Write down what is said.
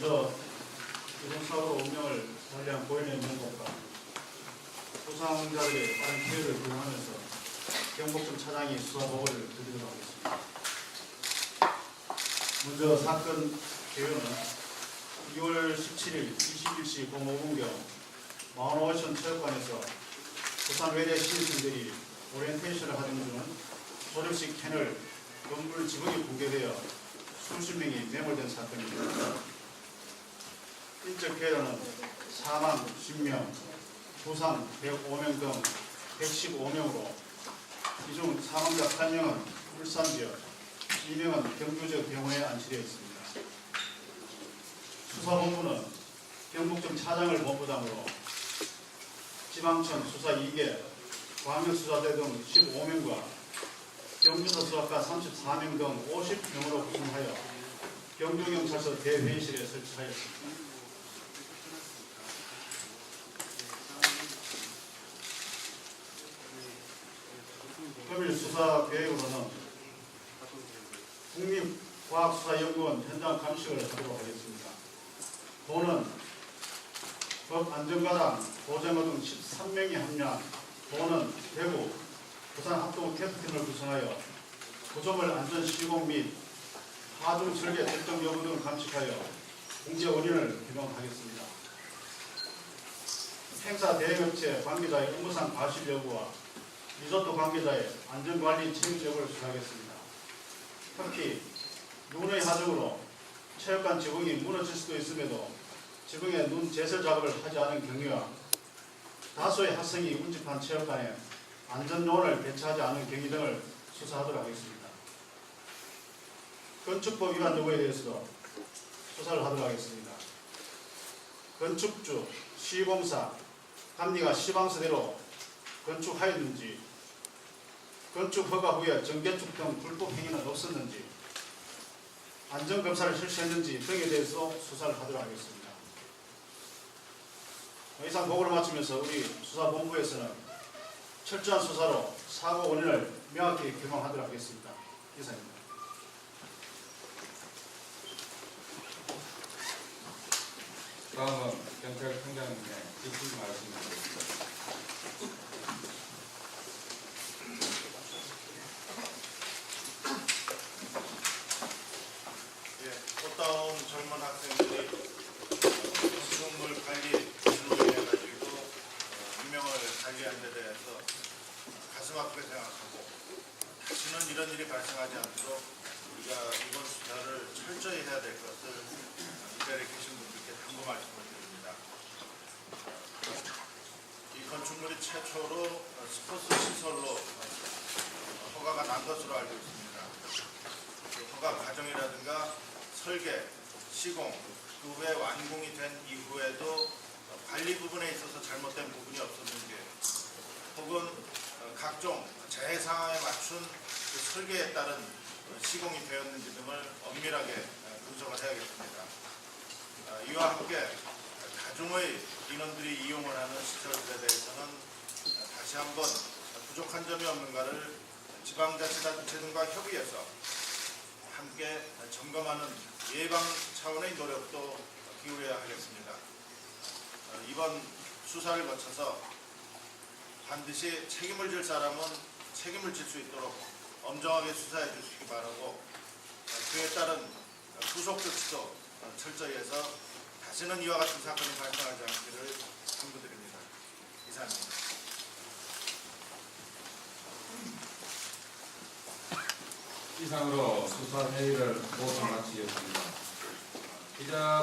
먼저 이동사업으로 운명을 관리한 고인의 명복과 소상자들의 많은 기회를 부여하면서 경복점 차장이 수사보고를 드리도록 하겠습니다. 먼저 사건 개요는 2월 17일 21시 05분경 마운오션 체육관에서 부산 외대 시민들이 오리엔테이션을 하던 중 조립식 캔을 건물 직원이 붕괴되어 수십 명이 매몰된 사건입니다. 인적 피해자는 사망 10명, 부상 105명 등 115명으로 이중 사망자 8명은 울산 지역, 2명은 경주 지역 병원에 안치되어 있습니다. 수사본부는 경북청 차장을 본부장으로 지방청 수사 2개, 광역수사대 등 15명과 경주서 수사과 34명 등 50명으로 구성하여 경주경찰서 대회의실에 설치하였습니다. 금일 수사 계획으로는 국립과학수사연구원 현장 감식을 하도록 하겠습니다. 본은 법안전과장 고정호 등 13명이 합류한 본은 대구, 부산 합동 캠프팀을 구성하여 구조물 안전 시공 및 하중 설계 결정 여부 등을 감식하여 공제 원인을 규명하겠습니다. 행사 대행업체 관계자의 업무상 과실 여부와 리조트 관계자의 안전관리 책임 여부를 수사하겠습니다. 특히 눈의 하중으로 체육관 지붕이 무너질 수도 있음에도 지붕에 눈 제설 작업을 하지 않은 경우와 다수의 학생이 운집한 체육관에 안전요원을 배치하지 않은 경위 등을 수사하도록 하겠습니다. 건축법 위반 여부에 대해서도 수사를 하도록 하겠습니다. 건축주, 시공사, 감리가 시방서대로 건축하였는지 건축 허가 후에 정개축 등 불법 행위는 없었는지 안전검사를 실시했는지 등에 대해서 수사를 하도록 하겠습니다. 이상 보고를 마치면서 우리 수사본부에서는 철저한 수사로 사고 원인을 명확히 규명하도록 하겠습니다. 이상입니다. 다음은 경찰청장님의 지시 말씀드리겠습니다. 예, 꽃다운 젊은 학생들이 수돗물 관리 기준으로 인해 가지고 어, 운명을 관리한 데 대해서 가슴 아프게 생각하고 다시는 이런 일이 발생하지 않도록 우리가 이번 수사를 철저히 해야 될 것을 이 자리에 계신 분들께 당부 말씀을 드립니다. 이 건축물이 최초로 어, 스포츠 시설로 어, 허가가 난 것으로 알고 있습니다. 그 허가 과정이라든가 설계, 시공, 그 후에 완공이 된 이후에도 어, 관리 부분에 있어서 잘못된 부분이 없었는지 혹은 어, 각종 재해 상황에 맞춘 그 설계에 따른 어, 시공이 되었는지 등을 엄밀하게 어, 분석을 해야겠습니다. 어, 이와 함께 가중의 인원들이 이용을 하는 시설들에 대해서는 어, 다시 한번 부족한 점이 없는가를 지방자치단체 등과 협의해서 함께 점검하는 예방 차원의 노력도 기울여야 하겠습니다. 어, 이번 수사를 거쳐서 반드시 책임을 질 사람은 책임을 질 수 있도록 엄정하게 수사해 주시기 바라고 어, 그에 따른 후속 조치도 어, 철저히 해서 다시는 이와 같은 사건이 발생하지 않기를 당부드립니다. 이상입니다. 이상으로 수사 회의를 모두 마치겠습니다. 기자